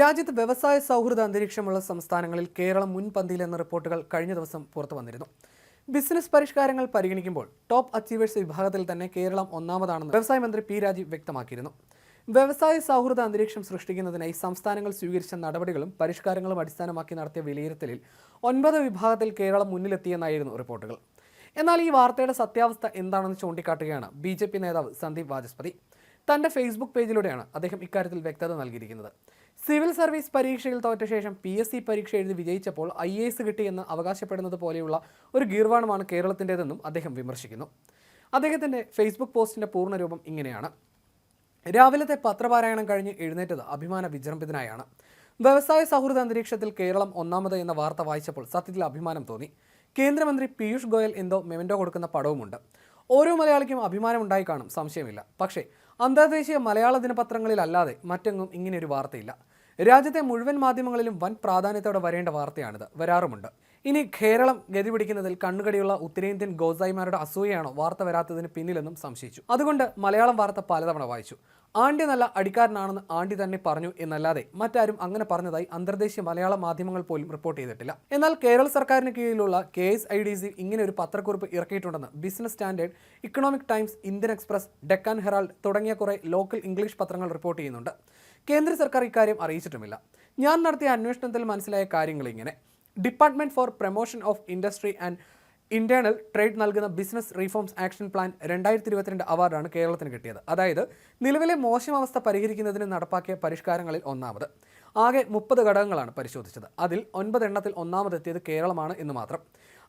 രാജ്യത്ത് വ്യവസായ സൗഹൃദ അന്തരീക്ഷമുള്ള സംസ്ഥാനങ്ങളിൽ കേരളം മുൻപന്തിയിലെന്ന റിപ്പോർട്ടുകൾ കഴിഞ്ഞ ദിവസം പുറത്തു വന്നിരുന്നു. ബിസിനസ് പരിഷ്കാരങ്ങൾ പരിഗണിക്കുമ്പോൾ ടോപ്പ് അച്ചീവേഴ്സ് വിഭാഗത്തിൽ തന്നെ കേരളം ഒന്നാമതാണെന്ന് വ്യവസായ മന്ത്രി പി രാജീവ് വ്യക്തമാക്കിയിരുന്നു. വ്യവസായ സൗഹൃദ അന്തരീക്ഷം സൃഷ്ടിക്കുന്നതിനായി സംസ്ഥാനങ്ങൾ സ്വീകരിച്ച നടപടികളും പരിഷ്കാരങ്ങളും അടിസ്ഥാനമാക്കി നടത്തിയ വിലയിരുത്തലിൽ ഒൻപത് വിഭാഗത്തിൽ കേരളം മുന്നിലെത്തിയെന്നായിരുന്നു റിപ്പോർട്ടുകൾ. എന്നാൽ ഈ വാർത്തയുടെ സത്യാവസ്ഥ എന്താണെന്ന് ചൂണ്ടിക്കാട്ടുകയാണ് ബി നേതാവ് സന്ദീപ് വാചസ്പതി. തന്റെ ഫേസ്ബുക്ക് പേജിലൂടെയാണ് അദ്ദേഹം ഇക്കാര്യത്തിൽ വ്യക്തത നൽകിയിരിക്കുന്നത്. സിവിൽ സർവീസ് പരീക്ഷയിൽ തോറ്റ ശേഷം പി എസ് സി പരീക്ഷ എഴുതി വിജയിച്ചപ്പോൾ ഐ എ എസ് കിട്ടിയെന്ന് അവകാശപ്പെടുന്നത് പോലെയുള്ള ഒരു ഗീർവാണമാണ് കേരളത്തിന്റെതെന്നും അദ്ദേഹം വിമർശിക്കുന്നു. അദ്ദേഹത്തിന്റെ ഫേസ്ബുക്ക് പോസ്റ്റിന്റെ പൂർണരൂപം ഇങ്ങനെയാണ്. രാവിലത്തെ പത്രപാരായണം കഴിഞ്ഞ് എഴുന്നേറ്റത് അഭിമാന വിജൃംഭിതനായാണ്. വ്യവസായ സൗഹൃദ അന്തരീക്ഷത്തിൽ കേരളം ഒന്നാമത് എന്ന വാർത്ത വായിച്ചപ്പോൾ സത്യത്തിൽ അഭിമാനം തോന്നി. കേന്ദ്രമന്ത്രി പീയൂഷ് ഗോയൽ എന്തോ മെമന്റോ കൊടുക്കുന്ന പടവുമുണ്ട്. ഓരോ മലയാളിക്കും അഭിമാനം ഉണ്ടായി കാണും സംശയമില്ല. പക്ഷേ അന്താദേശീയ മലയാള ദിനപത്രങ്ങളിലല്ലാതെ മറ്റെങ്ങും ഇങ്ങനെയൊരു വാർത്തയില്ല. രാജ്യത്തെ മുഴുവൻ മാധ്യമങ്ങളിലും വൻ പ്രാധാന്യത്തോടെ വരേണ്ട വാർത്തയാണിത്. വരാറുമുണ്ട്. ഇനി കേരളം ഗതി പിടിക്കുന്നതിൽ കണ്ണുകടിയുള്ള ഉത്തരേന്ത്യൻ ഗോസായിമാരുടെ അസൂയയാണോ വാർത്ത വരാത്തതിന് പിന്നിലെന്നും സംശയിച്ചു. അതുകൊണ്ട് മലയാളം വാർത്ത പലതവണ വായിച്ചു. ആണ്ടി നല്ല അടിക്കാരനാണെന്ന് ആണ്ടി തന്നെ പറഞ്ഞു എന്നല്ലാതെ മറ്റാരും അങ്ങനെ പറഞ്ഞതായി അന്തർദേശീയ മലയാള മാധ്യമങ്ങൾ പോലും റിപ്പോർട്ട് ചെയ്തിട്ടില്ല. എന്നാൽ കേരള സർക്കാരിന് കീഴിലുള്ള K S I D C ഇങ്ങനെ ഒരു പത്രക്കുറിപ്പ് ഇറക്കിയിട്ടുണ്ടെന്ന് business standard economic times Indian express Deccan herald തുടങ്ങിയ കുറേ ലോക്കൽ ഇംഗ്ലീഷ് പത്രങ്ങൾ റിപ്പോർട്ട് ചെയ്യുന്നുണ്ട്. കേന്ദ്ര സർക്കാർ ഇക്കാര്യം അറിയിച്ചിട്ടുമില്ല. ഞാൻ നടത്തിയ അന്വേഷണത്തിൽ മനസ്സിലായ കാര്യങ്ങൾ ഇങ്ങനെ. Department for promotion of industry and internal trade നൽകുന്ന ബിസിനസ് റീഫോംസ് ആക്ഷൻ പ്ലാൻ രണ്ടായിരത്തി ഇരുപത്തിരണ്ട് അവാർഡാണ് കേരളത്തിന് കിട്ടിയത്. അതായത് നിലവിലെ മോശം അവസ്ഥ പരിഹരിക്കുന്നതിന് നടപ്പാക്കിയ പരിഷ്കാരങ്ങളിൽ ഒന്നാമത്. ആകെ മുപ്പത് ഘടകങ്ങളാണ് പരിശോധിച്ചത്. അതിൽ ഒൻപത് എണ്ണത്തിൽ ഒന്നാമതെത്തിയത് കേരളമാണ് എന്ന് മാത്രം.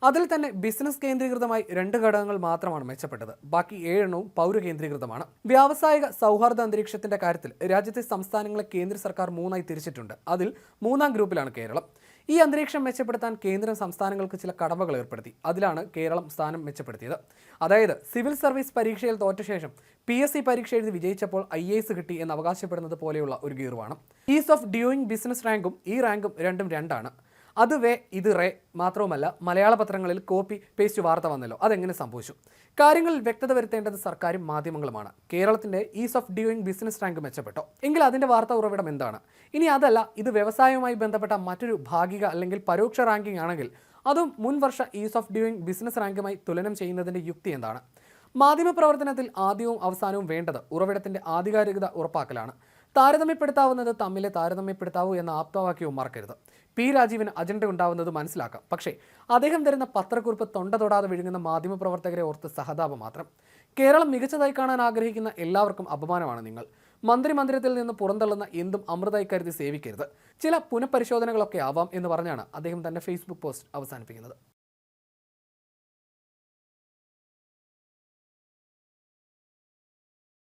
അതിൽ തന്നെ ബിസിനസ് കേന്ദ്രീകൃതമായി രണ്ട് ഘടകങ്ങൾ മാത്രമാണ് മെച്ചപ്പെട്ടത്. ബാക്കി ഏഴെണ്ണവും പൗര കേന്ദ്രീകൃതമാണ് വ്യാവസായിക സൗഹാർദ്ദ അന്തരീക്ഷത്തിന്റെ കാര്യത്തിൽ രാജ്യത്തെ സംസ്ഥാനങ്ങളെ കേന്ദ്ര സർക്കാർ മൂന്നായി തിരിച്ചിട്ടുണ്ട്. അതിൽ മൂന്നാം ഗ്രൂപ്പിലാണ് കേരളം. ഈ അന്തരീക്ഷം മെച്ചപ്പെടുത്താൻ കേന്ദ്രം സംസ്ഥാനങ്ങൾക്ക് ചില കടമകൾ ഏർപ്പെടുത്തി. അതിലാണ് കേരളം സ്ഥാനം മെച്ചപ്പെടുത്തിയത്. അതായത് സിവിൽ സർവീസ് പരീക്ഷയിൽ തോറ്റ ശേഷം പി എസ് സി പരീക്ഷ എഴുതി വിജയിച്ചപ്പോൾ ഐ എ എസ് കിട്ടി എന്ന് അവകാശപ്പെടുന്നത് പോലെയുള്ള ഒരു ഗീർവാണ്. ഈസ് ഓഫ് ഡ്യൂയിങ് ബിസിനസ് റാങ്കും ഈ റാങ്കും രണ്ടും രണ്ടാണ്. അത് വേ ഇത് റേ മാത്രവുമല്ല മലയാള പത്രങ്ങളിൽ കോപ്പി പേസ്റ്റ് വാർത്ത വന്നല്ലോ. അതെങ്ങനെ സംഭവിച്ചു? കാര്യങ്ങൾ വ്യക്തത വരുത്തേണ്ടത് സർക്കാരും മാധ്യമങ്ങളുമാണ്. കേരളത്തിന്റെ ease of doing business rank മെച്ചപ്പെട്ടോ? എങ്കിൽ അതിന്റെ വാർത്ത ഉറവിടം എന്താണ്? ഇനി അതല്ല ഇത് വ്യവസായവുമായി ബന്ധപ്പെട്ട മറ്റൊരു ഭാഗിക അല്ലെങ്കിൽ പരോക്ഷ റാങ്കിംഗ് ആണെങ്കിൽ അതും മുൻ വർഷ ഈസ് ഓഫ് ഡ്യൂയിങ് ബിസിനസ് റാങ്കുമായി തുലനം ചെയ്യുന്നതിന്റെ യുക്തി എന്താണ്? മാധ്യമ പ്രവർത്തനത്തിൽ ആദ്യവും അവസാനവും വേണ്ടത് ഉറവിടത്തിന്റെ ആധികാരികത ഉറപ്പാക്കലാണ്. താരതമ്യപ്പെടുത്താവുന്നത് തമ്മിലെ താരതമ്യപ്പെടുത്താവൂ എന്ന ആപ്തവാക്യവും മറക്കരുത്. പി രാജീവിന് അജണ്ട ഉണ്ടാവുന്നത് മനസ്സിലാക്കാം. പക്ഷേ അദ്ദേഹം തരുന്ന പത്രക്കുറിപ്പ് തൊണ്ട തൊടാതെ വിഴുങ്ങുന്ന മാധ്യമപ്രവർത്തകരെ ഓർത്ത് സഹതാപം മാത്രം. കേരളം മികച്ചതായി കാണാൻ ആഗ്രഹിക്കുന്ന എല്ലാവർക്കും അപമാനമാണ് നിങ്ങൾ. മന്ത്രിമന്ദിരത്തിൽ നിന്ന് പുറന്തള്ളുന്ന എന്തും അമൃതായി കരുതി സേവിക്കരുത്. ചില പുനഃപരിശോധനകളൊക്കെ ആവാം എന്ന് പറഞ്ഞാണ് അദ്ദേഹം തന്റെ ഫേസ്ബുക്ക് പോസ്റ്റ് അവസാനിപ്പിക്കുന്നത്.